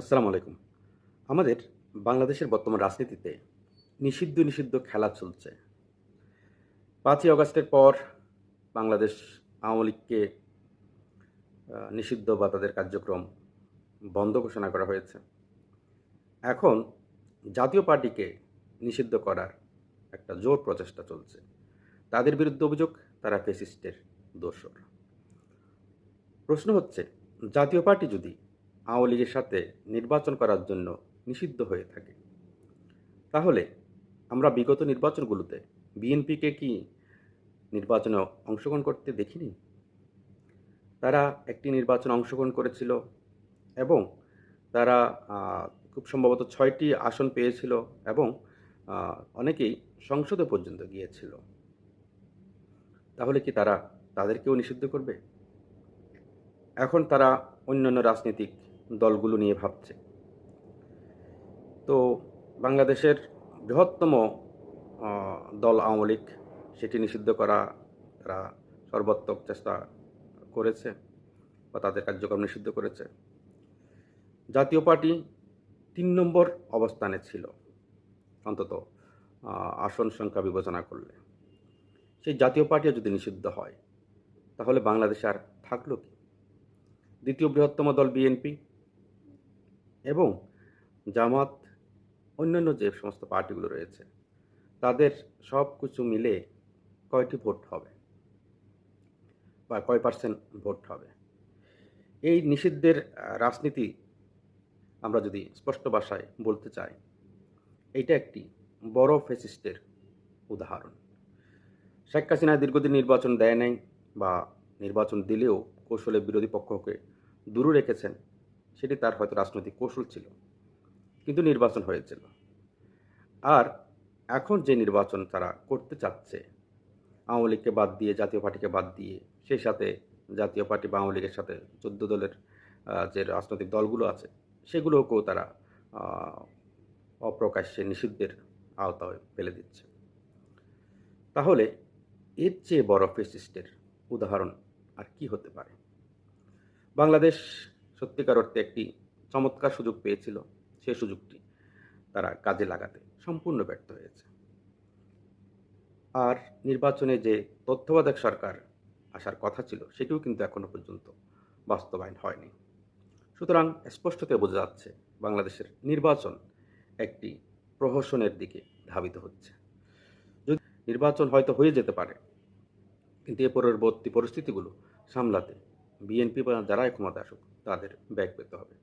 আসসালামু আলাইকুম। আমাদের বাংলাদেশের বর্তমান রাজনীতিতে নিষিদ্ধ নিষিদ্ধ খেলা চলছে। পাঁচই অগস্টের পর বাংলাদেশ আওয়ামী লীগকে নিষিদ্ধ বা তাদের কার্যক্রম বন্ধ ঘোষণা করা হয়েছে। এখন জাতীয় পার্টিকে নিষিদ্ধ করার একটা জোর প্রচেষ্টা চলছে। তাদের বিরুদ্ধে অভিযোগ, তারা ফেসিস্টের দোষর। প্রশ্ন হচ্ছে, জাতীয় পার্টি যদি আওয়ামী লীগের সাথে নির্বাচন করার জন্য নিষিদ্ধ হয়ে থাকে। তাহলে আমরা বিগত নির্বাচনগুলোতে বিএনপিকে কি নির্বাচনে অংশগ্রহণ করতে দেখিনি? তারা একটি নির্বাচনে অংশগ্রহণ করেছিল এবং তারা খুব সম্ভবত ছয়টি আসন পেয়েছিল এবং অনেকেই সংসদে পর্যন্ত গিয়েছিল। তাহলে কি তারা তাদেরকেও নিষিদ্ধ করবে? এখন তারা অন্যান্য রাজনৈতিক দলগুলো নিয়ে ভাবছে। তো বাংলাদেশের বৃহত্তম দল আওয়ামী লীগ, সেটি নিষিদ্ধ করা তারা সর্বাত্মক চেষ্টা করেছে বা তাদের কার্যক্রম নিষিদ্ধ করেছে। জাতীয় পার্টি তিন নম্বর অবস্থানে ছিল অন্তত আসন সংখ্যা বিবেচনা করলে। সেই জাতীয় পার্টিও যদি নিষিদ্ধ হয়, তাহলে বাংলাদেশে আর থাকল কি? দ্বিতীয় বৃহত্তম দল বিএনপি এবং জামাত, অন্যান্য যে সমস্ত পার্টিগুলো রয়েছে, তাদের সব কিছু মিলে কয়টি ভোট হবে? বা কয় পার্সেন্ট ভোট হবে? এই নিষিদ্ধের রাজনীতি আমরা যদি স্পষ্ট ভাষায় বলতে চাই, এটা একটি বড় ফেসিস্টের উদাহরণ। শেখ হাসিনা দীর্ঘদিন নির্বাচন দেয় নাই বা নির্বাচন দিলেও কৌশলে বিরোধী পক্ষকে দূরে রেখেছেন সেটি তার হয়তো রাজনৈতিক কৌশল ছিল, কিন্তু নির্বাচন হয়েছিল আর এখন যে নির্বাচন তারা করতে চাচ্ছে, আওয়ামী লীগকে বাদ দিয়ে, জাতীয় পার্টিকে বাদ দিয়ে, সেই সাথে জাতীয় পার্টি বা আওয়ামী লীগের সাথে চোদ্দ দলের যে রাজনৈতিক দলগুলো আছে, সেগুলোকেও তারা অপ্রকাশ্যে নিষিদ্ধের আওতায় ফেলে দিচ্ছে। তাহলে এর চেয়ে বড় ফেসিস্টের উদাহরণ আর কি হতে পারে? বাংলাদেশ সত্যিকার অর্থে একটি চমৎকার সুযোগ পেয়েছিল সে সুযোগটি তারা কাজে লাগাতে সম্পূর্ণ ব্যর্থ হয়েছে। আর নির্বাচনে যে তথ্যবাদক সরকার আসার কথা ছিল, সেটিও কিন্তু এখনও পর্যন্ত বাস্তবায়ন হয়নি। সুতরাং স্পষ্টতে বোঝা যাচ্ছে বাংলাদেশের নির্বাচন একটি প্রহসনের দিকে ধাবিত হচ্ছে। যদি নির্বাচন হয়তো হয়ে যেতে পারে, কিন্তু এ পরবর্তী পরিস্থিতিগুলো সামলাতে বিএনপি বা যারাই ক্ষমতা আসুক তাদের ব্যাগ পেতে হবে।